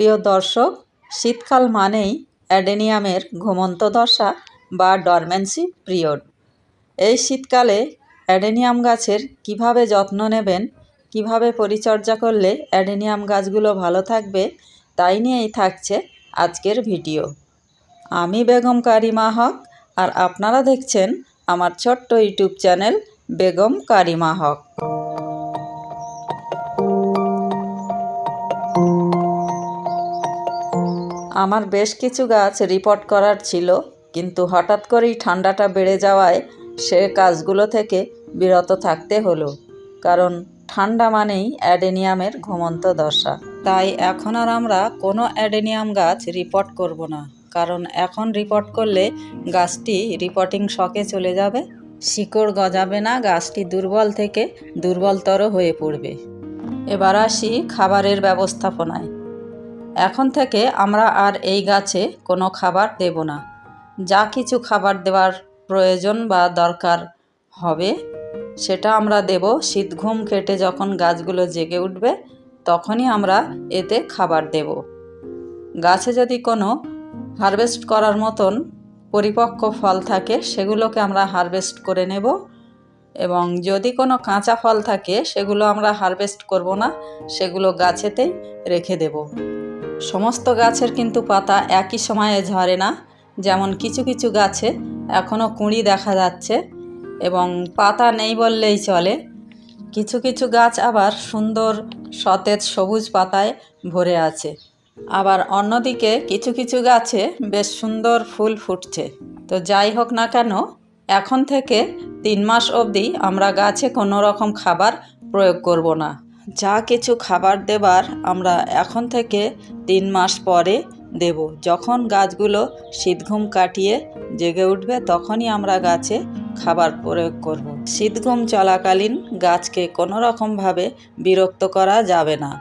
প্রিয় দর্শক, শীতকাল মানেই অ্যাডেনিয়ামের ঘুমন্ত দশা বা ডরমেন্সি পিরিয়ড। এই শীতকালে অ্যাডেনিয়াম গাছের কীভাবে যত্ন নেবেন, কীভাবে পরিচর্যা করলে অ্যাডেনিয়াম গাছগুলো ভালো থাকবে, তাই নিয়েই থাকছে আজকের ভিডিও। আমি বেগম কারিমা হক, আর আপনারা দেখছেন আমার ছোট্ট ইউটিউব চ্যানেল বেগম কারিমা হক। আমার বেশ কিছু গাছ রিপোর্ট করার ছিল, কিন্তু হঠাৎ করেই ঠান্ডাটা বেড়ে যাওয়ায় সে কাজগুলো থেকে বিরত থাকতে হলো, কারণ ঠান্ডা মানেই অ্যাডেনিয়ামের ঘুমন্ত দশা। তাই এখন আর আমরা কোনো অ্যাডেনিয়াম গাছ রিপোর্ট করব না, কারণ এখন রিপোর্ট করলে গাছটি রিপোর্টিং শকে চলে যাবে, শিকড় গজাবে না, গাছটি দুর্বল থেকে দুর্বলতর হয়ে পড়বে। এবার আসি খাবারের ব্যবস্থাপনায়। এখন থেকে আমরা আর এই গাছে কোনো খাবার দেব না। যা কিছু খাবার দেওয়ার প্রয়োজন বা দরকার হবে, সেটা আমরা দেব শীত ঘুম কেটে যখন গাছগুলো জেগে উঠবে, তখনই আমরা এতে খাবার দেব। গাছে যদি কোনো হারভেস্ট করার মতন পরিপক্ক ফল থাকে, সেগুলোকে আমরা হারভেস্ট করে নেব এবং যদি কোনো কাঁচা ফল থাকে, সেগুলো আমরা হারভেস্ট করব না, সেগুলো গাছেতেই রেখে দেব। সমস্ত গাছের কিন্তু পাতা একই সময়ে ঝরে না, যেমন কিছু কিছু গাছে এখনও কুঁড়ি দেখা যাচ্ছে এবং পাতা নেই বললেই চলে। কিছু কিছু গাছ আবার সুন্দর সতেজ সবুজ পাতায় ভরে আছে। আবার অন্যদিকে কিছু কিছু গাছে বেশ সুন্দর ফুল ফুটছে। তো যাই হোক না কেন, এখন থেকে তিন মাস অবধি আমরা গাছে কোনো রকম খাবার প্রয়োগ করব না। যা কিছু খাবার দেবার আমরা এখন থেকে তিন মাস পরে দেব। যখন গাছগুলো শীতঘুম কাটিয়ে জেগে উঠবে, তখনই আমরা গাছে খাবার প্রয়োগ করব। শীতঘুম চলাকালীন গাছকে কোনো রকমভাবে বিরক্ত করা যাবে না।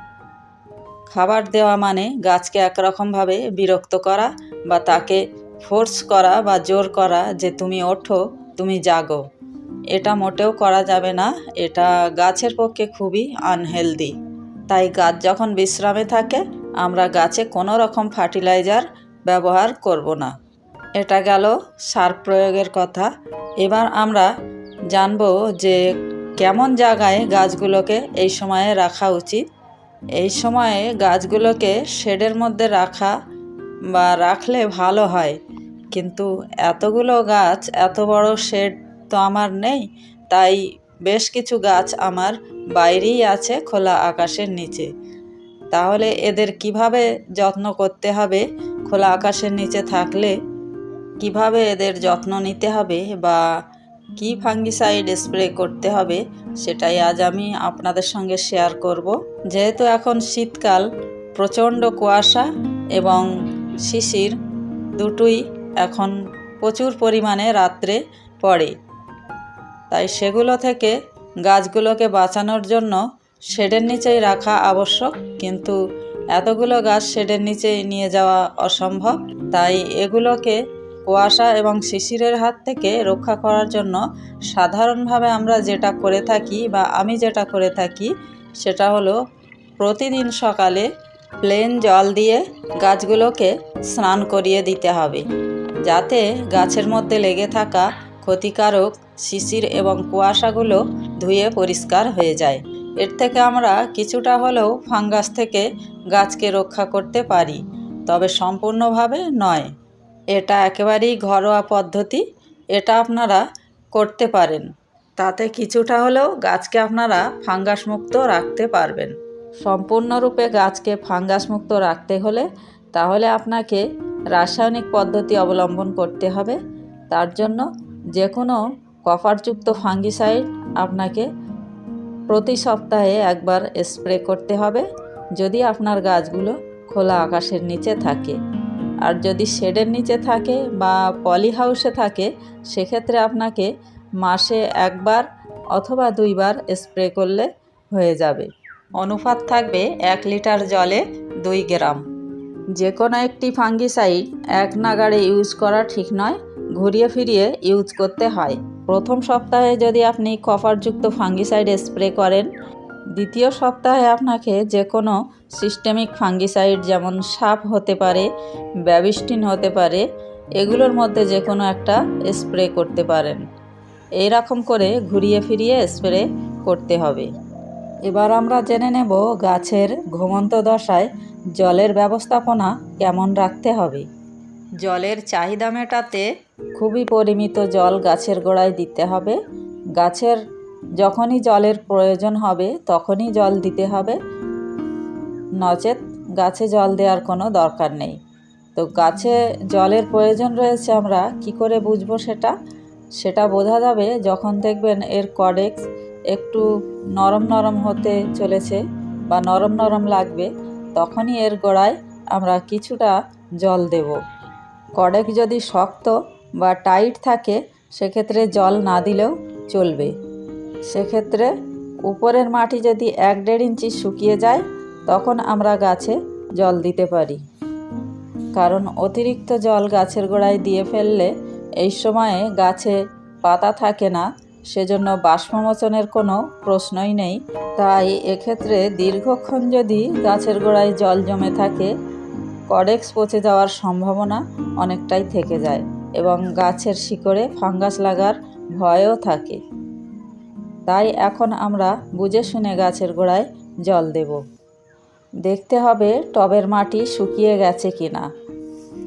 খাবার দেওয়া মানে গাছকে একরকমভাবে বিরক্ত করা বা তাকে ফোর্স করা বা জোর করা যে, তুমি ওঠো, তুমি জাগো। এটা মোটেও করা যাবে না। এটা গাছের পক্ষে খুবই আনহেলদি তাই গাছ যখন বিশ্রামে থাকে, আমরা গাছে কোনো রকম ফার্টিলাইজার ব্যবহার করব না। এটা গেল সার প্রয়োগের কথা। এবার আমরা জানব যে কেমন জায়গায় গাছগুলোকে এই সময়ে রাখা উচিত। এই সময়ে গাছগুলোকে শেডের মধ্যে রাখা বা রাখলে ভালো হয়। কিন্তু এতগুলো গাছ, এত বড় শেড তো আমার নেই। তাই বেশ কিছু গাছ আমার বাইরেই আছে খোলা আকাশের নিচে। তাহলে এদের কীভাবে যত্ন করতে হবে? খোলা আকাশের নিচে থাকলে কীভাবে এদের যত্ন নিতে হবে? বা কি ফাঙ্গিসাইড স্প্রে করতে হবে? সেটাই আজ আমি আপনাদের সঙ্গে শেয়ার করব। যেহেতু এখন শীতকাল, প্রচণ্ড কুয়াশা এবং শিশির, দুটোই এখন প্রচুর পরিমাণে রাত্রে পড়ে। তাই সেগুলো থেকে গাছগুলোকে বাঁচানোর জন্য শেডের নিচেই রাখা আবশ্যক। কিন্তু এতগুলো গাছ শেডের নিচেই নিয়ে যাওয়া অসম্ভব। তাই এগুলোকে কুয়াশা এবং শিশিরের হাত থেকে রক্ষা করার জন্য সাধারণভাবে আমরা যেটা করে থাকি বা আমি যেটা করে থাকি, সেটা হলো প্রতিদিন সকালে প্লেন জল দিয়ে গাছগুলোকে স্নান করিয়ে দিতে হবে। যাতে গাছের মধ্যে লেগে থাকা ক্ষতিকারক শিশির এবং কুয়াশাগুলো ধুয়ে পরিষ্কার হয়ে যায়। এর থেকে আমরা কিছুটা হলেও ফাঙ্গাস থেকে গাছকে রক্ষা করতে পারি, তবে সম্পূর্ণভাবে নয়। এটা একেবারেই ঘরোয়া পদ্ধতি, এটা আপনারা করতে পারেন। তাতে কিছুটা হলেও গাছকে আপনারা ফাঙ্গাস মুক্ত রাখতে পারবেন। সম্পূর্ণরূপে গাছকে ফাঙ্গাস মুক্ত রাখতে হলে তাহলে আপনাকে রাসায়নিক পদ্ধতি অবলম্বন করতে হবে। তার জন্য যে কোনো কপারযুক্ত ফাঙ্গিসাইড আপনাকে প্রতি সপ্তাহে একবার স্প্রে করতে হবে যদি আপনার গাছগুলো খোলা আকাশের নিচে থাকে। আর যদি শেডের নিচে থাকে বা পলি হাউসে থাকে, সেক্ষেত্রে আপনাকে মাসে একবার অথবা দুইবার স্প্রে করলে হয়ে যাবে। অনুপাত থাকবে এক লিটার জলে দুই গ্রাম। যে কোনো একটি ফাঙ্গিসাইড এক নাগাড়ে ইউজ করা ঠিক নয়, ঘুরিয়ে ফিরিয়ে ইউজ করতে হয়। প্রথম সপ্তাহে যদি আপনি কপারযুক্ত ফাঙ্গিসাইড স্প্রে করেন, দ্বিতীয় সপ্তাহে আপনাকে যে কোনো সিস্টেমিক ফাঙ্গিসাইড যেমন সাপ হতে পারে ব্যাবিস্টিন হতে পারে, এগুলোর মধ্যে যে কোনো একটা স্প্রে করতে পারেন। এই রকম করে ঘুরিয়ে ফিরিয়ে স্প্রে করতে হবে। এবার আমরা জেনে নেব গাছের ঘুমন্ত দশায় জলের ব্যবস্থাপনা কেমন রাখতে হবে। জলের চাহিদা মেটাতে খুবই পরিমিত জল গাছের গোড়ায় দিতে হবে। গাছের যখনই জলের প্রয়োজন হবে, তখনই জল দিতে হবে। নচেত গাছে জল দেওয়ার কোনো দরকার নেই। তো গাছে জলের প্রয়োজন রয়েছে আমরা কি করে বুঝব সেটা? সেটা বোঝা যাবে যখন দেখবেন এর কডেক্স একটু নরম নরম হতে চলেছে বা নরম নরম লাগবে, তখনই এর গোড়ায় আমরা কিছুটা জল দেব। কডেক যদি শক্ত বা টাইট থাকে, সেক্ষেত্রে জল না দিলেও চলবে। সেক্ষেত্রে উপরের মাটি যদি এক দেড় ইঞ্চি শুকিয়ে যায়, তখন আমরা গাছে জল দিতে পারি। কারণ অতিরিক্ত জল গাছের গোড়ায় দিয়ে ফেললে এই সময়ে গাছে পাতা থাকে না, সেজন্য বাষ্পমোচনের কোনো প্রশ্নই নেই। তাই এক্ষেত্রে দীর্ঘক্ষণ যদি গাছের গোড়ায় জল জমে থাকে কডেক্স পচে যাওয়ার সম্ভাবনা অনেকটাই থেকে যায় এবং গাছের শিকড়ে ফাঙ্গাস লাগার ভয়ও থাকে। তাই এখন আমরা বুঝে শুনে গাছের গোড়ায় জল দেব। দেখতে হবে টবের মাটি শুকিয়ে গেছে কি না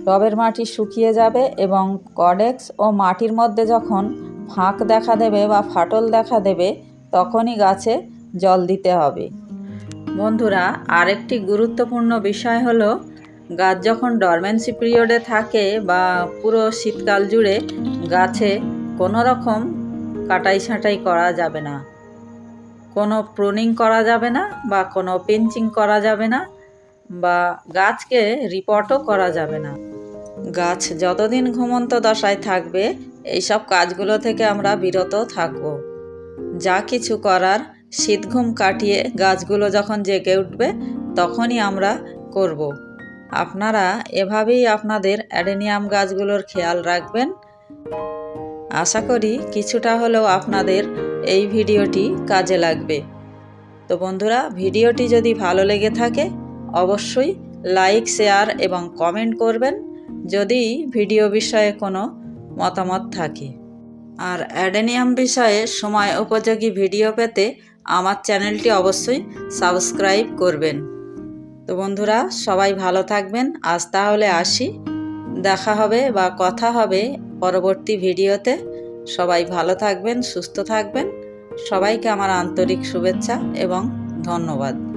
টবের মাটি শুকিয়ে যাবে এবং কডেক্স ও মাটির মধ্যে যখন ফাঁক দেখা দেবে বা ফাটল দেখা দেবে, তখনই গাছে জল দিতে হবে। বন্ধুরা, আরেকটি গুরুত্বপূর্ণ বিষয় হলো গাছ যখন ডরমেন্সি পিরিয়ডে থাকে বা পুরো শীতকাল জুড়ে, গাছে কোনো রকম কাটাই ছাঁটাই করা যাবে না। কোনো প্রুনিং করা যাবে না বা কোনো পিঞ্চিং করা যাবে না বা গাছকে রিপোর্টও করা যাবে না। গাছ যতদিন ঘুমন্ত দশায় থাকবে, এইসব কাজগুলো থেকে আমরা বিরত থাকব। যা কিছু করার শীত ঘুম কাটিয়ে গাছগুলো যখন জেগে উঠবে, তখনই আমরা করব। আপনারা এভাবেই আপনাদের অ্যাডেনিয়াম গাছগুলোর খেয়াল রাখবেন। আশা করি কিছুটা হলেও আপনাদের এই ভিডিওটি কাজে লাগবে। তো বন্ধুরা, ভিডিওটি যদি ভালো লেগে থাকে, অবশ্যই লাইক, শেয়ার এবং কমেন্ট করবেন যদি ভিডিও বিষয়ে কোনো মতামত থাকে। আর অ্যাডেনিয়াম বিষয়ে সময় উপযোগী ভিডিও পেতে আমার চ্যানেলটি অবশ্যই সাবস্ক্রাইব করবেন। তো বন্ধুরা, সবাই ভালো থাকবেন। আজ তাহলে আসি। দেখা হবে বা কথা হবে পরবর্তী ভিডিওতে। সবাই ভালো থাকবেন, সুস্থ থাকবেন। সবাইকে আমার আন্তরিক শুভেচ্ছা এবং ধন্যবাদ।